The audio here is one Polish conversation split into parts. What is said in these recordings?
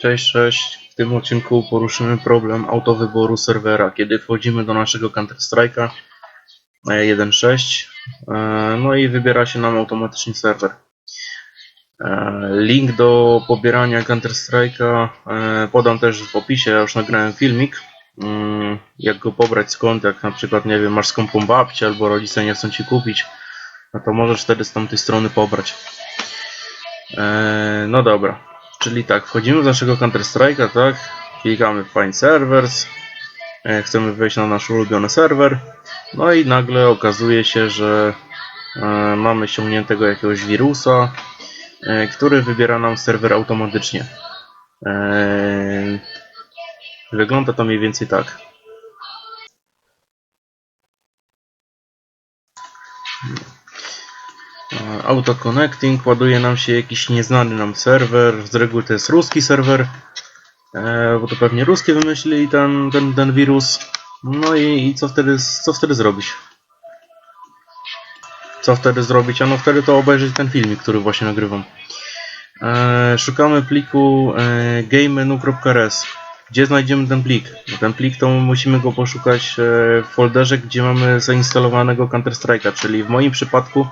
Cześć, cześć. W tym odcinku poruszymy problem autowyboru serwera, kiedy wchodzimy do naszego Counter-Strike'a e, 1.6 e, no i wybiera się nam automatycznie serwer. E, Link do pobierania Counter-Strike'a e, podam też w opisie, ja już nagrałem filmik. Mm, Jak go pobrać skąd, jak na przykład, nie wiem, masz skąpą babcię albo rodzice nie chcą ci kupić, no to możesz wtedy z tamtej strony pobrać. E, No dobra, czyli tak, wchodzimy do naszego Counter-Strike'a, tak? Klikamy Find Servers, e, chcemy wejść na nasz ulubiony serwer, no i nagle okazuje się, że e, mamy ściągniętego jakiegoś wirusa, e, który wybiera nam serwer automatycznie. Wygląda to mniej więcej tak. E, Auto connecting, ładuje nam się jakiś nieznany nam serwer, z reguły to jest ruski serwer, e, bo to pewnie ruskie wymyślili ten, ten, ten wirus. No i, i co, wtedy, co wtedy zrobić? Co wtedy zrobić? A no wtedy to obejrzeć ten filmik, który właśnie nagrywam. E, szukamy pliku e, gamemenu.rs. Gdzie znajdziemy ten plik? Ten plik to musimy go poszukać w folderze, gdzie mamy zainstalowanego Counter-Strike'a, czyli w moim przypadku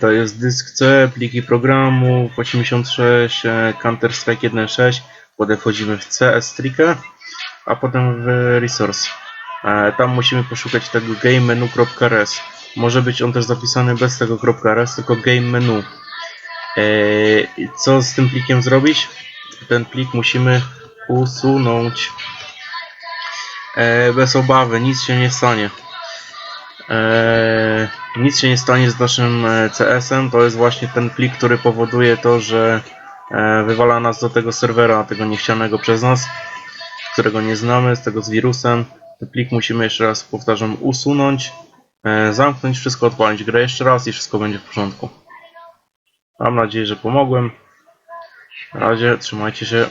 to jest dysk C, pliki programów 86, e, Counter-Strike 1.6, potem wchodzimy w CS trikę, a potem w resource. E, tam musimy poszukać tego gamemenu.rs. Może być on też zapisany bez tego .rs, tylko game menu. E, co z tym plikiem zrobić? Ten plik musimy usunąć. E, bez obawy, nic się nie stanie. E, nic się nie stanie z naszym e, CS-em. To jest właśnie ten plik, który powoduje to, że e, wywala nas do tego serwera, tego niechcianego przez nas, którego nie znamy, z tego z wirusem. Ten plik musimy jeszcze raz, powtarzam, usunąć, e, zamknąć wszystko, odpalić grę jeszcze raz i wszystko będzie w porządku. Mam nadzieję, że pomogłem. Na razie, trzymajcie się.